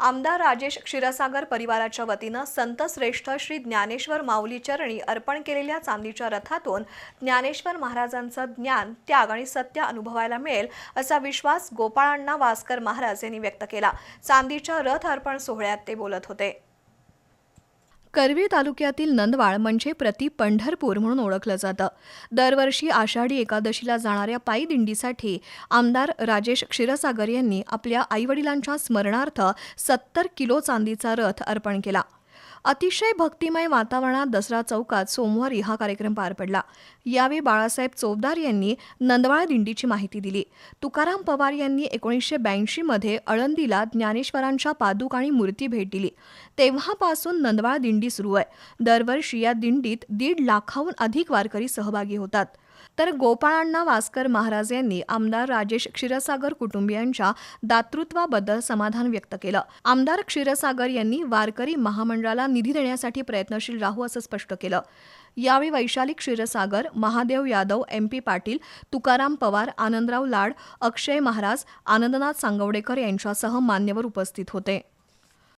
आमदार राजेश क्षीरसागर परिवाराच्या वतीनं संत श्रेष्ठ श्री ज्ञानेश्वर माऊली चरणी अर्पण केलेल्या चांदीच्या रथातून ज्ञानेश्वर महाराजांचं ज्ञान त्याग आणि सत्य अनुभवायला मिळेल असा विश्वास गोपाळांना वासकर महाराज यांनी व्यक्त केला. चांदीच्या रथ अर्पण सोहळ्यात ते बोलत होते. करवी तालुक्यातील नंदवाळ म्हणजे प्रति पंढरपूर म्हणून ओळखलं जातं. दरवर्षी आषाढी एकादशीला जाणाऱ्या पायी दिंडीसाठी आमदार राजेश क्षीरसागर यांनी आपल्या आईवडिलांच्या स्मरणार्थ सत्तर किलो चांदीचा रथ अर्पण केला. अतिशय भक्तिमय वातावरणात दसरा चौकात सोमवारी हा कार्यक्रम पार पडला. यावेळी बाळासाहेब चोपदार यांनी नंदवाळ दिंडीची माहिती दिली. तुकाराम पवार यांनी एकोणीसशे ब्याऐंशीमध्ये अळंदीला ज्ञानेश्वरांच्या पादुक आणि मूर्ती भेट दिली. तेव्हापासून नंदवाळ दिंडी सुरू आहे. दरवर्षी या दिंडीत दीड लाखाहून अधिक वारकरी सहभागी होतात. तर गोपाळांना वासकर महाराज यांनी आमदार राजेश क्षीरसागर कुटुंबियांच्या दातृत्वाबद्दल समाधान व्यक्त केलं. आमदार क्षीरसागर यांनी वारकरी महामंडळाला निधी देण्यासाठी प्रयत्नशील राहू असं स्पष्ट केलं. यावेळी वैशाली क्षीरसागर महादेव यादव एम पी पाटील तुकाराम पवार आनंदराव लाड अक्षय महाराज आनंदनाथ सांगवडेकर यांच्यासह मान्यवर उपस्थित होते.